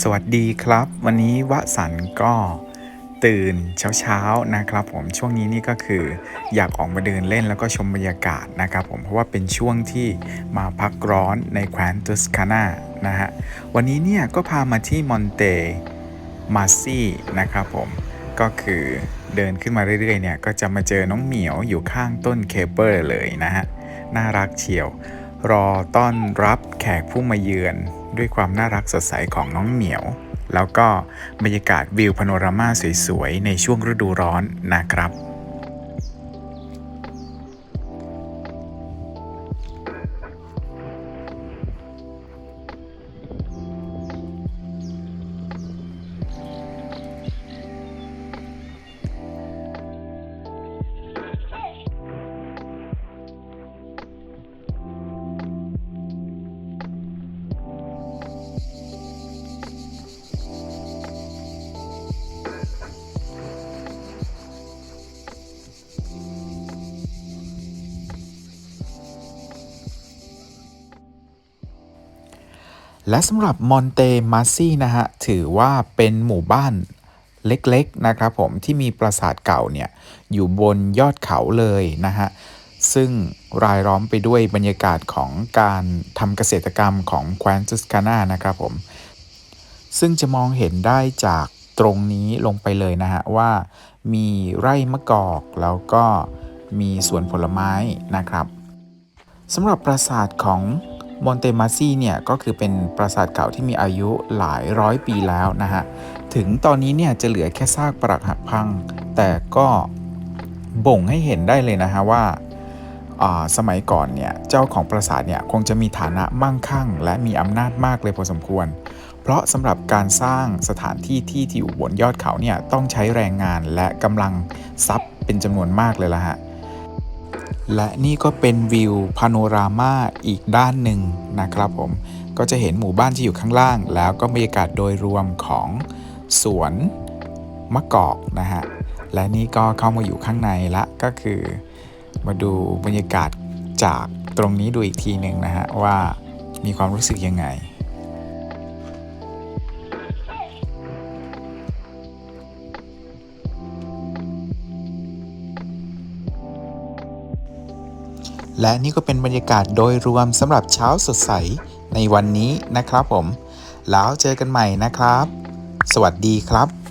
สวัสดีครับ วันนี้วสันก็ตื่นเช้าๆนะครับผมช่วงนี้นี่ก็คืออยากออกมาเดินเล่นแล้วก็ชมบรรยากาศนะครับผมเพราะว่าเป็นช่วงที่มาพักร้อนในแคว้นตุสคานานะฮะวันนี้เนี่ยก็พามาที่มอนเตมาซี่นะครับผมก็คือเดินขึ้นมาเรื่อยๆเนี่ยก็จะมาเจอน้องเหมียวอยู่ข้างต้นเคเบิลเลยนะฮะน่ารักเชียว รอต้อนรับแขกผู้มาเยือนด้วยความน่ารักสดใสของน้องเหมียว แล้วก็บรรยากาศวิวพาโนรามาสวยๆ ในช่วงฤดูร้อนนะครับ และสำหรับมอนเตมาซี่นะฮะถือว่าเป็นหมู่บ้านเล็กๆนะครับผมที่มีปราสาทเก่าเนี่ยอยู่บนยอดเขาเลยนะฮะซึ่งรายล้อมไปด้วยบรรยากาศของการทำเกษตรกรรมของแคว้นตุสคานานะครับผมซึ่งจะมองเห็นได้จากตรงนี้ลงไปเลยนะฮะว่ามีไร่มะกอกแล้วก็มีสวนผลไม้นะครับสำหรับปราสาทของ มอนเตมาซีเนี่ยก็คือเป็นปราสาทเก่าที่มีอายุหลายร้อยปีแล้วนะฮะ ถึงตอนนี้เนี่ยจะเหลือแค่ซากปรักหักพัง แต่ก็บ่งให้เห็นได้เลยนะฮะว่าสมัยก่อนเนี่ยเจ้าของปราสาทเนี่ยคงจะมีฐานะมั่งคั่ง และมีอำนาจมากเลยพอสมควร เพราะสำหรับการสร้างสถานที่ที่ที่อยู่บนยอดเขาเนี่ยต้องใช้แรงงานและกำลังทรัพย์เป็นจำนวนมากเลยละฮะ และนี่ก็เป็นวิวพาโนรามาอีกด้านหนึ่งนะครับผม ก็จะเห็นหมู่บ้านที่อยู่ข้างล่าง แล้วก็บรรยากาศโดยรวมของสวนมะกอกนะฮะ และนี่ก็เข้ามาอยู่ข้างในละก็คือ มาดูบรรยากาศจากตรงนี้ดูอีกทีหนึ่งนะฮะว่ามีความรู้สึกยังไง และนี่ก็เป็นบรรยากาศโดยรวมสำหรับเช้าสดใสในวันนี้นะครับผม แล้วเจอกันใหม่นะครับ สวัสดีครับ